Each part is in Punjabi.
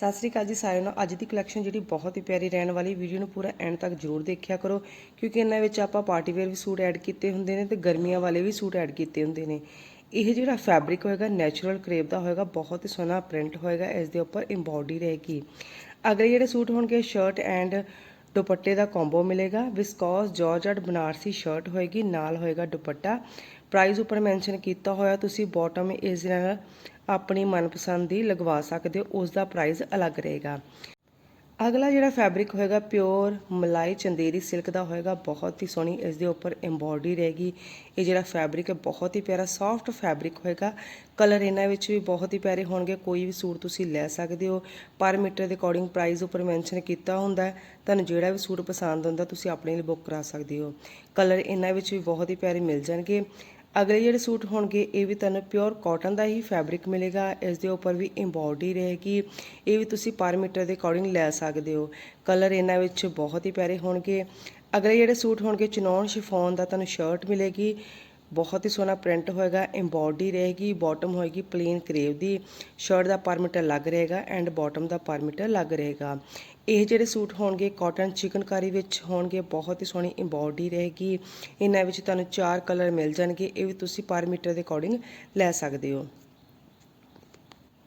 ਸਤਿ ਸ੍ਰੀ ਅਕਾਲ ਜੀ ਸਾਰਿਆਂ ਨੂੰ। ਅੱਜ ਦੀ ਕਲੈਕਸ਼ਨ ਜਿਹੜੀ ਬਹੁਤ ਹੀ ਪਿਆਰੀ ਰਹਿਣ ਵਾਲੀ ਵੀਡੀਓ ਨੂੰ ਪੂਰਾ ਐਂਡ ਤੱਕ ਜ਼ਰੂਰ ਦੇਖਿਆ ਕਰੋ, ਕਿਉਂਕਿ ਇਹਨਾਂ ਵਿੱਚ ਆਪਾਂ ਪਾਰਟੀ ਵੇਅਰ ਵੀ ਸੂਟ ਐਡ ਕੀਤੇ ਹੁੰਦੇ ਨੇ ਤੇ ਗਰਮੀਆਂ ਵਾਲੇ ਵੀ ਸੂਟ ਐਡ ਕੀਤੇ ਹੁੰਦੇ ਨੇ। ਇਹ ਜਿਹੜਾ ਫੈਬਰਿਕ ਹੋਏਗਾ ਨੈਚੁਰਲ ਕਰੇਪ ਦਾ ਹੋਏਗਾ, ਬਹੁਤ ਹੀ ਸੋਹਣਾ ਪ੍ਰਿੰਟ ਹੋਏਗਾ, ਇਸ ਦੇ ਉੱਪਰ ਐਮਬੋਡੀ ਰਹੇਗੀ। ਅਗਲੇ ਜਿਹੜੇ ਸੂਟ ਹੋਣਗੇ ਸ਼ਰਟ ਐਂਡ ਦੁਪੱਟੇ ਦਾ ਕੰਬੋ ਮਿਲੇਗਾ। ਵਿਸਕੋਸ ਜਾਰਜਟ ਬਨਾਰਸੀ ਸ਼ਰਟ ਹੋਏਗੀ, ਨਾਲ ਹੋਏਗਾ ਦੁਪੱਟਾ। ਪ੍ਰਾਈਸ ਉੱਪਰ ਮੈਂਸ਼ਨ ਕੀਤਾ ਹੋਇਆ, ਤੁਸੀਂ ਬਾਟਮ ਇਸ ਦੇ ਨਾਲ ਆਪਣੀ ਮਨਪਸੰਦ ਦੀ ਲਗਵਾ ਸਕਦੇ ਹੋ ਉਸ ਦਾ ਪ੍ਰਾਈਸ ਅਲੱਗ ਰਹੇਗਾ। ਅਗਲਾ ਜਿਹੜਾ ਫੈਬਰਿਕ ਹੋਏਗਾ ਪਿਓਰ ਮਲਾਈ ਚੰਦੇਰੀ ਸਿਲਕ ਦਾ ਹੋਏਗਾ, ਬਹੁਤ ਹੀ ਸੋਹਣੀ ਇਸ ਦੇ ਉੱਪਰ ਐਮਬੋਡੀ ਰਹੇਗੀ। ਇਹ ਜਿਹੜਾ ਫੈਬਰਿਕ ਹੈ, ਬਹੁਤ ਹੀ ਪਿਆਰਾ ਸੌਫਟ ਫੈਬਰਿਕ ਹੋਏਗਾ। ਕਲਰ ਇਹਨਾਂ ਵਿੱਚ ਵੀ ਬਹੁਤ ਹੀ ਪਿਆਰੇ ਹੋਣਗੇ, ਕੋਈ ਵੀ ਸੂਟ ਤੁਸੀਂ ਲੈ ਸਕਦੇ ਹੋ। ਪਰ ਮੀਟਰ ਦੇ ਅਕੋਰਡਿੰਗ ਪ੍ਰਾਈਸ ਉੱਪਰ ਮੈਂਸ਼ਨ ਕੀਤਾ ਹੁੰਦਾ ਹੈ, ਤੁਹਾਨੂੰ ਜਿਹੜਾ ਵੀ ਸੂਟ ਪਸੰਦ ਹੁੰਦਾ, ਤੁਸੀਂ ਆਪਣੇ ਲਈ ਬੁੱਕ ਕਰਾ ਸਕਦੇ ਹੋ। ਕਲਰ ਇਹਨਾਂ ਵਿੱਚ ਵੀ ਬਹੁਤ ਹੀ ਪਿਆਰੇ ਮਿਲ ਜਾਣਗੇ। ਅਗਲੇ ਜਿਹੜੇ ਸੂਟ ਹੋਣਗੇ, ਇਹ ਵੀ ਤੁਹਾਨੂੰ ਪਿਓਰ ਕਾਟਨ ਦਾ ਹੀ ਫੈਬਰਿਕ ਮਿਲੇਗਾ। ਇਸ ਦੇ ਉੱਪਰ ਵੀ ਐਮਬੋਡੀ ਰਹੇਗੀ। ਇਹ ਵੀ ਤੁਸੀਂ ਪਰ ਮੀਟਰ ਦੇ ਅਕੋਰਡਿੰਗ ਲੈ ਸਕਦੇ ਹੋ। ਕਲਰ ਇਹਨਾਂ ਵਿੱਚ ਬਹੁਤ ਹੀ ਪਿਆਰੇ ਹੋਣਗੇ। ਅਗਲੇ ਜਿਹੜੇ ਸੂਟ ਹੋਣਗੇ ਚਨੌਨ ਸ਼ਿਫੋਨ ਦਾ ਤੁਹਾਨੂੰ ਸ਼ਰਟ ਮਿਲੇਗੀ। ਬਹੁਤ ਹੀ ਸੋਹਣਾ ਪ੍ਰਿੰਟ ਹੋਏਗਾ ਐਮਬੋਡੀ ਰਹੇਗੀ ਬਾਟਮ ਹੋਏਗੀ ਪਲੇਨ ਕਰੇਵ ਦੀ ਸ਼ਰਟ ਦਾ ਪਰ ਮੀਟਰ ਲੱਗ ਰਹੇਗਾ and bottom the per metre ਲੱਗ ਰਹੇਗਾ। ਇਹ ਜਿਹੜੇ ਸੂਟ ਹੋਣਗੇ ਕਾਟਨ ਚਿਕਨਕਾਰੀ ਵਿੱਚ ਹੋਣਗੇ, ਬਹੁਤ ਹੀ ਸੋਹਣੀ ਐਮਬੋਡੀ ਰਹੇਗੀ। ਇਹਨਾਂ ਵਿੱਚ ਤੁਹਾਨੂੰ ਚਾਰ ਕਲਰ ਮਿਲ ਜਾਣਗੇ, ਇਹ ਵੀ ਤੁਸੀਂ ਪਰ ਮੀਟਰ ਦੇ ਅਕੋਰਡਿੰਗ ਲੈ ਸਕਦੇ ਹੋ।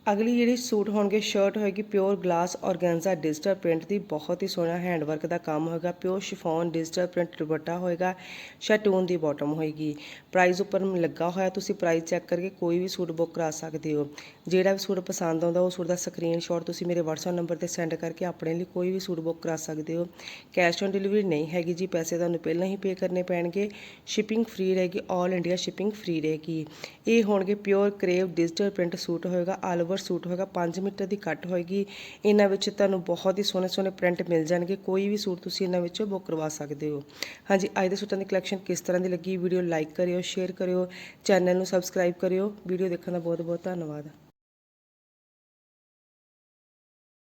ਅਗਲੀ ਜਿਹੜੀ ਸੂਟ ਹੋਣਗੇ ਸ਼ਰਟ ਹੋਏਗੀ pure glass organza digital print ਦੀ, ਬਹੁਤ ਹੀ ਸੋਹਣਾ ਹੈਂਡ ਵਰਕ ਦਾ ਕੰਮ ਹੋਏਗਾ pure chiffon digital print dupatta ਹੋਏਗਾ ਸ਼ਟੂਨ ਦੀ ਬਾਟਮ ਹੋਏਗੀ। ਪ੍ਰਾਈਸ ਉੱਪਰ ਲੱਗਾ ਹੋਇਆ, ਤੁਸੀਂ ਪ੍ਰਾਈਸ ਚੈੱਕ ਕਰਕੇ ਕੋਈ ਵੀ ਸੂਟ ਬੁੱਕ ਕਰਾ ਸਕਦੇ ਹੋ। ਜਿਹੜਾ ਵੀ ਸੂਟ ਪਸੰਦ ਆਉਂਦਾ, ਉਹ ਸੂਟ ਦਾ ਸਕਰੀਨਸ਼ਾਟ ਤੁਸੀਂ ਮੇਰੇ WhatsApp ਨੰਬਰ ਤੇ ਸੈਂਡ ਕਰਕੇ ਆਪਣੇ ਲਈ ਕੋਈ ਵੀ ਸੂਟ ਬੁੱਕ ਕਰਾ ਸਕਦੇ ਹੋ। ਕੈਸ਼ ਔਨ ਡਿਲੀਵਰੀ ਨਹੀਂ ਹੈਗੀ ਜੀ, ਪੈਸੇ ਤੁਹਾਨੂੰ ਪਹਿਲਾਂ ਹੀ ਪੇ ਕਰਨੇ ਪੈਣਗੇ। ਸ਼ਿਪਿੰਗ ਫ੍ਰੀ ਰਹੇਗੀ 올 ਇੰਡੀਆ ਸ਼ਿਪਿੰਗ ਫ੍ਰੀ ਰਹੇਗੀ। ਇਹ ਹੋਣਗੇ pure crepe digital print suit ਹੋਏਗਾ ਆਲ ਓਵਰ ਸੂਟ ਹੋਏਗਾ 5 ਮੀਟਰ ਦੀ ਕੱਟ ਹੋਏਗੀ। ਇਹਨਾਂ ਵਿੱਚ ਤੁਹਾਨੂੰ ਬਹੁਤ ਹੀ ਸੋਹਣੇ ਸੋਹਣੇ ਪ੍ਰਿੰਟ ਮਿਲ ਜਾਣਗੇ। ਕੋਈ ਵੀ ਸੂਟ ਤੁਸੀਂ ਇਹਨਾਂ ਵਿੱਚੋਂ ਬੁੱਕ ਕਰਵਾ ਸਕਦੇ ਹੋ। ਹਾਂਜੀ, ਅੱਜ ਦੇ ਸੂਟਾਂ ਦੀ ਕਲੈਕਸ਼ਨ ਕਿਸ ਤਰ੍ਹਾਂ ਦੀ ਲੱਗੀ? ਵੀਡੀਓ ਲਾਈਕ ਕਰਿਓ, ਸ਼ੇਅਰ ਕਰਿਓ, ਚੈਨਲ ਨੂੰ ਸਬਸਕ੍ਰਾਈਬ ਕਰਿਓ। ਵੀਡੀਓ ਦੇਖਣ ਦਾ ਬਹੁਤ ਬਹੁਤ ਧੰਨਵਾਦ।